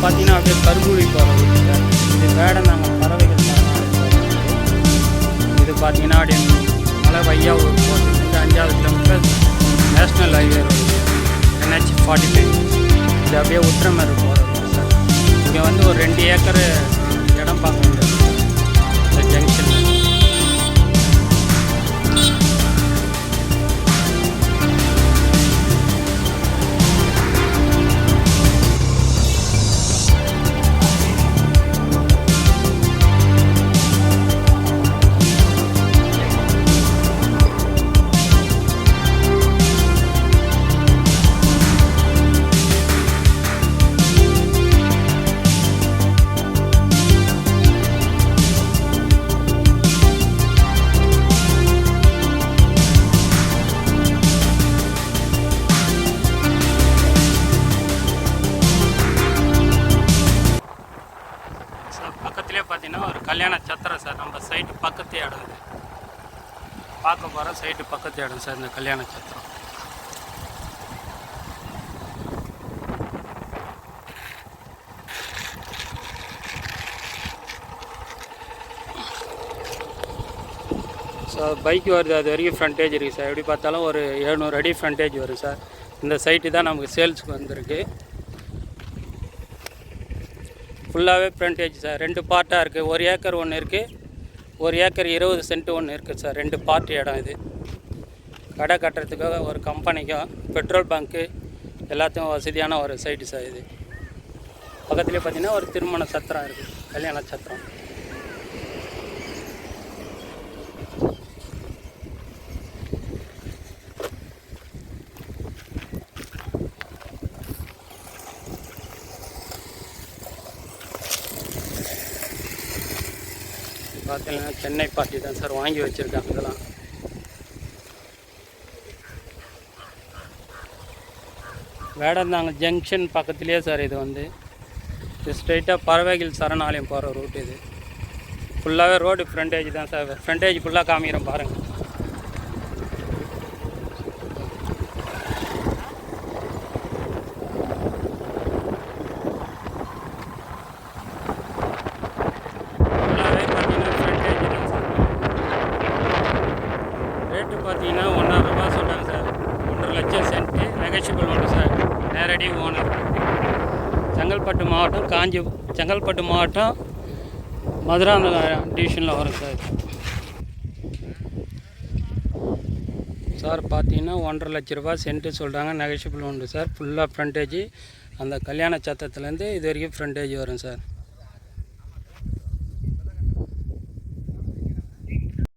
பார்த்தீங்கன்னா அப்படியே கருங்குழி இது வேடந்தாங்க பறவைகள் இது பார்த்தீங்கன்னா அப்படியே மலை வையாவூர் போகிறது அஞ்சாவது kilometre national highway road NH forty five இது அப்படியே உத்திரமேறு போகிறது சார் இங்கே வந்து ஒரு ரெண்டு ஏக்கர் இடம் பார்க்கணும் சார் பக்கத்துலேயே பார்த்தீங்கன்னா ஒரு கல்யாண சத்திரம் சார். நம்ம சைட்டு பக்கத்து இடம் இது. பார்க்க போகிற சைட்டு பக்கத்து இடம் சார் இந்த கல்யாண சத்திரம். சார் பைக் வருது. அது வரைக்கும் ஃப்ரண்டேஜ் இருக்குது சார். எப்படி பார்த்தாலும் ஒரு எழுநூறு அடி ஃப்ரண்டேஜ் வரும் சார். இந்த சைட்டு தான் நமக்கு சேல்ஸுக்கு வந்திருக்கு. ஃபுல்லாகவே ஃப்ரண்டேஜ் சார் ரெண்டு பார்ட்டாக இருக்குது ஒரு ஏக்கர் ஒன்று இருக்குது ஒரு ஏக்கர் இருபது சென்ட் ஒன்று இருக்குது சார் ரெண்டு பார்ட் இடம் இது. கடை கட்டுறதுக்காக ஒரு கம்பெனிக்கும் பெட்ரோல் பங்க்கு எல்லாத்துக்கும் வசதியான ஒரு சைட்டு சார் இது. பக்கத்துலேயே பார்த்திங்கன்னா ஒரு திருமண சத்திரம் இருக்குது கல்யாண சத்திரம். பார்த்தீங்கன்னா சென்னை பார்ட்டி தான் சார் வாங்கி வச்சுருக்காங்க இதெல்லாம். வேடந்தாங்க ஜங்ஷன் பக்கத்துலேயே சார் இது வந்து. இது ஸ்ட்ரைட்டாக பறவைகள் சரணாலயம் போகிற ரூட் இது. ஃபுல்லாகவே ரோடு ஃப்ரண்டேஜ் தான் சார். ஃப்ரண்டேஜ் ஃபுல்லாக காமிக்கிறோம் பாருங்கள் ஃபுல்லாகவே பார்த்தீங்கன்னா ஃப்ரண்டேஜ் தான் சார் ரேட்டு பார்த்தீங்கன்னா ஒன்றரை ரூபா சொல்கிறாங்க சார். ஒன்றரை லட்சம் சென்ட்டு நெகோஷியபிள் ஒன்று சார். நேரடி ஓனர். செங்கல்பட்டு மாவட்டம் காஞ்சி செங்கல்பட்டு மாவட்டம் மதுராந்தகம் டிவிஷனில் வரும் சார். சார் பார்த்தீங்கன்னா ஒன்றரை லட்ச ரூபா சென்ட்டு சொல்கிறாங்க நெகோஷியபிள் உண்டு சார். ஃபுல்லாக ஃப்ரண்டேஜ் அந்த கல்யாண சத்தத்துலேருந்து இது வரைக்கும் ஃப்ரண்டேஜ் வரும் சார்.